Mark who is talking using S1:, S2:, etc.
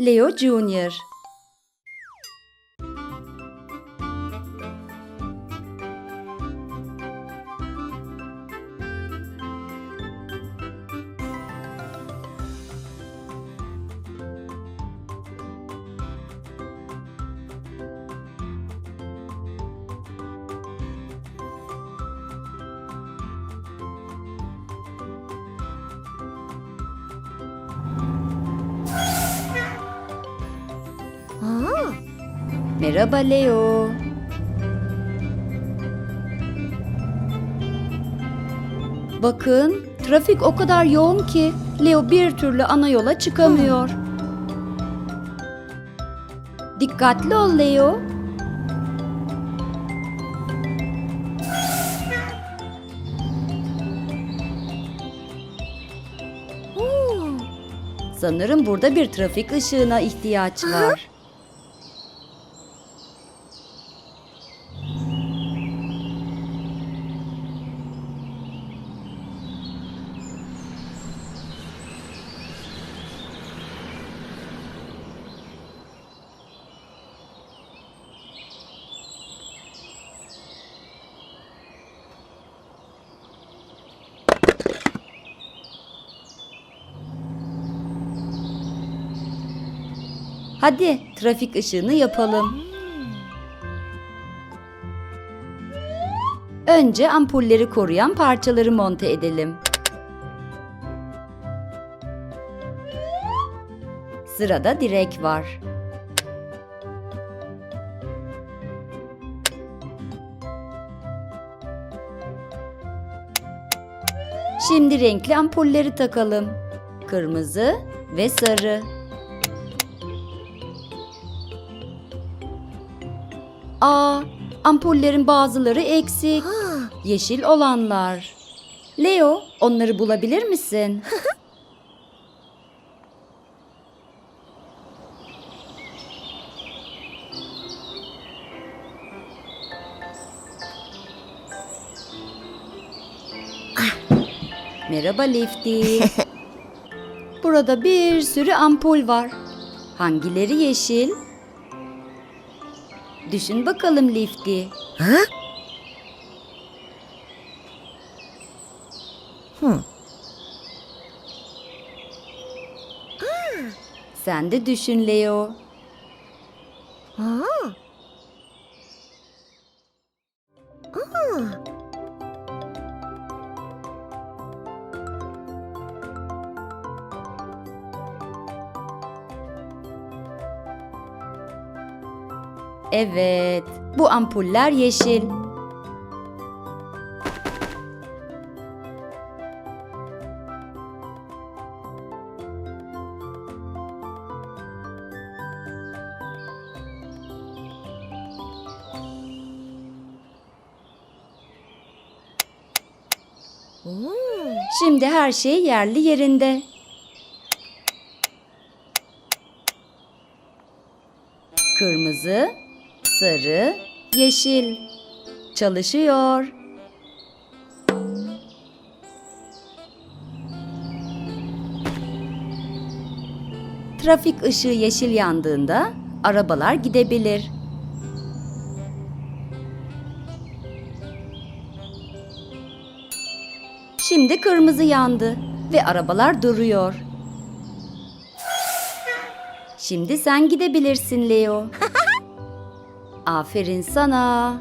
S1: Leo Junior Merhaba Leo. Bakın, trafik o kadar yoğun ki Leo bir türlü ana yola çıkamıyor. Dikkatli ol Leo. Sanırım burada bir trafik ışığına ihtiyaç var. Hadi trafik ışığını yapalım. Önce ampulleri koruyan parçaları monte edelim. Sırada direk var. Şimdi renkli ampulleri takalım. Kırmızı ve sarı. Aa, ampullerin bazıları eksik. Yeşil olanlar. Leo, onları bulabilir misin? Merhaba Lifty. Burada bir sürü ampul var. Hangileri yeşil? Düşün bakalım Lifty.
S2: ha? Hmm,
S1: Sen de düşün Leo.
S2: aa. Aa,
S1: Evet, bu ampuller yeşil. Şimdi her şey yerli yerinde. Kırmızı, sarı, yeşil. Çalışıyor. Trafik ışığı yeşil yandığında arabalar gidebilir. Şimdi kırmızı yandı ve arabalar duruyor. Şimdi sen gidebilirsin Leo. Aferin sana.